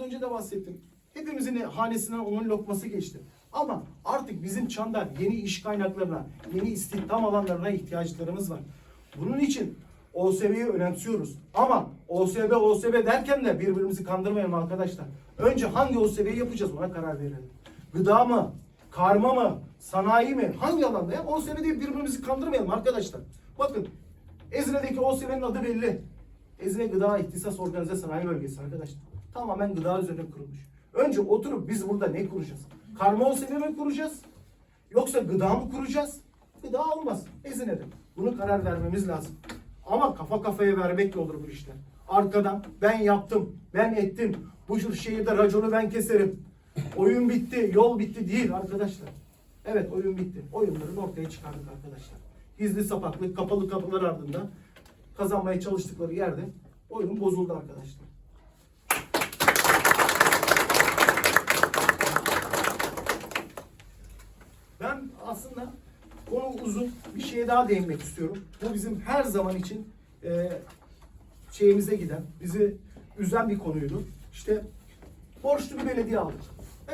Önce de bahsettim. Hepimizin hanesinden onun lokması geçti. Ama artık bizim Çandar yeni iş kaynaklarına, yeni istihdam alanlarına ihtiyaçlarımız var. Bunun için OSB'yi önemsiyoruz. Ama OSB, OSB derken de birbirimizi kandırmayalım arkadaşlar. Önce hangi OSB'yi yapacağız ona karar verelim. Gıda mı? Karma mı? Sanayi mi? Hangi alanda ya? OSB deyip birbirimizi kandırmayalım arkadaşlar. Bakın Ezine'deki OSB'nin adı belli. Ezine Gıda İhtisas Organize Sanayi Bölgesi arkadaşlar. Tamamen gıda üzerine kurulmuş. Önce oturup biz burada ne kuracağız? Karma mi kuracağız? Yoksa gıda mı kuracağız? Gıda olmaz. Ezine'de. Bunu karar vermemiz lazım. Ama kafa kafaya vermekle olur bu işler. Arkadan ben yaptım, ben ettim. Bu şehirde raconu ben keserim. Oyun bitti, yol bitti değil arkadaşlar. Evet oyun bitti. Oyunların ortaya çıkardık arkadaşlar. Gizli sapaklık, kapalı kapılar ardında kazanmaya çalıştıkları yerde oyun bozuldu arkadaşlar. Aslında konu uzun bir şeye daha değinmek istiyorum. Bu bizim her zaman için e, şeyimize giden, bizi üzen bir konuydu. İşte borçlu bir belediye aldık.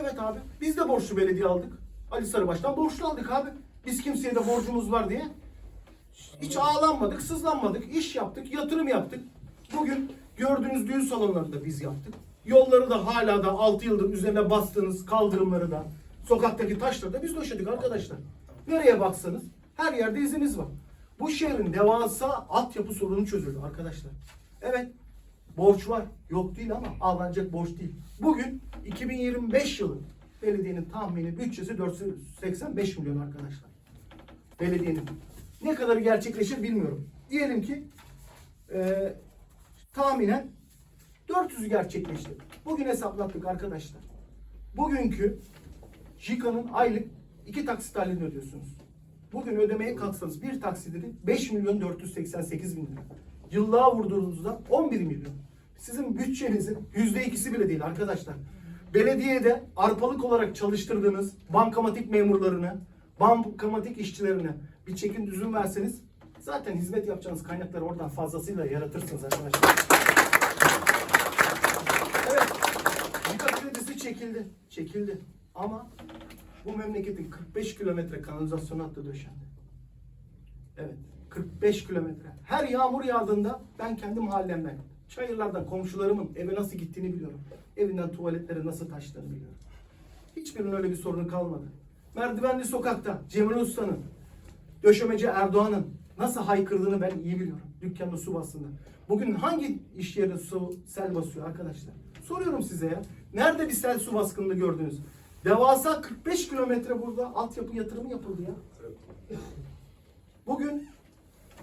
Evet abi biz de borçlu belediye aldık. Ali Sarıbaş'tan borçlu aldık abi. Biz kimseye de borcumuz var diye hiç ağlanmadık, sızlanmadık, iş yaptık, yatırım yaptık. Bugün gördüğünüz düğün salonlarını da biz yaptık. Yolları da hala da 6 yıldır üzerine bastığınız kaldırımları da, sokaktaki taşları da biz döşedik arkadaşlar. Nereye baksanız her yerde izimiz var. Bu şehrin devasa altyapı sorunu çözüldü arkadaşlar. Evet, borç var. Yok değil ama ağlanacak borç değil. Bugün 2025 yılı belediyenin tahmini bütçesi 485 milyon arkadaşlar belediyenin. Ne kadar gerçekleşir bilmiyorum. Diyelim ki e, tahminen 400 gerçekleşti. Bugün hesaplattık arkadaşlar. Bugünkü JIKA'nın aylık iki taksit halini ödüyorsunuz. Bugün ödemeye kalksanız bir taksitleri 5 milyon 488 bin lira. Yıllığa vurduğunuzda 11 milyon. Sizin bütçenizin yüzde ikisi bile değil arkadaşlar. Belediyede arpalık olarak çalıştırdığınız bankamatik memurlarını, bankamatik işçilerine bir çekin düzüm verseniz zaten hizmet yapacağınız kaynakları oradan fazlasıyla yaratırsınız arkadaşlar. Evet, Yıka kredisi çekildi, çekildi. Ama bu memleketin 45 kilometre kanalizasyon hattı döşendi. Evet, 45 kilometre. Her yağmur yağdığında ben kendi mahallemden, çayırlardan komşularımın eve nasıl gittiğini biliyorum. Evinden tuvaletlere nasıl taştığını biliyorum. Hiçbirinin öyle bir sorunu kalmadı. Merdivenli sokakta Cemil Usta'nın, döşemeci Erdoğan'ın nasıl haykırdığını ben iyi biliyorum. Dükkanın su bastığında. Bugün hangi iş yerine su sel basıyor arkadaşlar? Soruyorum size ya. Nerede bir sel su baskınını gördünüz? Devasa 45 kilometre burada altyapı yatırımı yapıldı ya. Bugün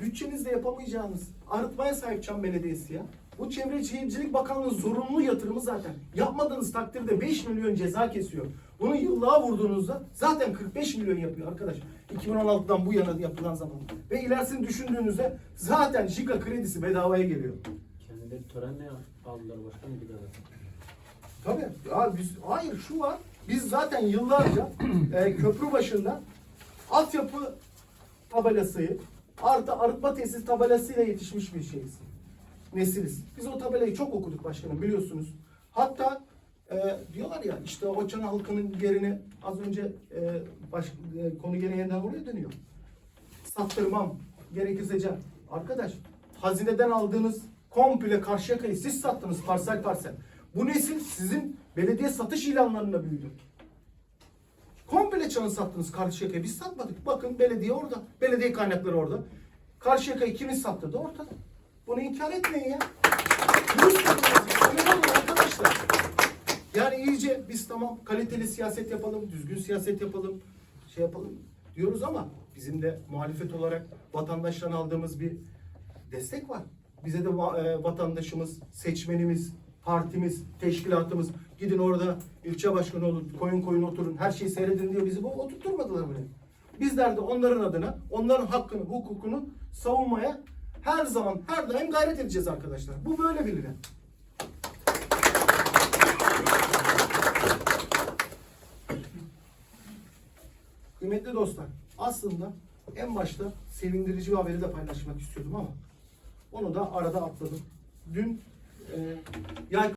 bütçenizde yapamayacağınız arıtmaya sahip Çam Belediyesi ya. Bu Çevre Şehircilik Bakanlığı zorunlu yatırımı zaten. Yapmadığınız takdirde 5 milyon ceza kesiyor. Bunu yıllığa vurduğunuzda zaten 45 milyon yapıyor arkadaş. 2016'dan bu yana yapılan zaman. Ve ilerisini düşündüğünüzde zaten JIKA kredisi bedavaya geliyor. Kendileri törenle aldılar başkanım bir daha. Tabii. Ya biz, hayır şu var. Biz zaten yıllarca e, köprü başında altyapı tabelası artı arıtma tesis tabelasıyla yetişmiş bir şeyiz. Nesiliz. Biz o tabelayı çok okuduk başkanım biliyorsunuz. Hatta e, diyorlar ya işte o çan halkının yerini az önce e, baş, e, konu gene yeniden oraya dönüyor. Sattırmam gerekirse can. Arkadaş hazineden aldığınız komple Karşıyaka'yı siz sattınız parsel parsel. Bu nesil sizin belediye satış ilanlarında büyüdü. Komple çanı sattınız Karşıyaka'yı. Biz satmadık. Bakın belediye orada. Belediye kaynakları orada. Karşıyaka'yı kimin sattı da ortada. Bunu inkar etmeyin ya. Arkadaşlar. Yani iyice biz tamam kaliteli siyaset yapalım, düzgün siyaset yapalım, şey yapalım diyoruz ama bizim de muhalefet olarak vatandaştan aldığımız bir destek var. Bize de e, vatandaşımız, seçmenimiz, partimiz, teşkilatımız gidin orada ilçe başkanı olun, koyun koyun oturun, her şeyi seyredin diye bizi bu oturtturmadılar buraya. Bizler de onların adına, onların hakkını, hukukunu savunmaya her zaman, her daim gayret edeceğiz arkadaşlar. Bu böyle bilinir. Kıymetli dostlar, aslında en başta sevindirici bir haberi de paylaşmak istiyordum ama onu da arada atladım. Dün e, yay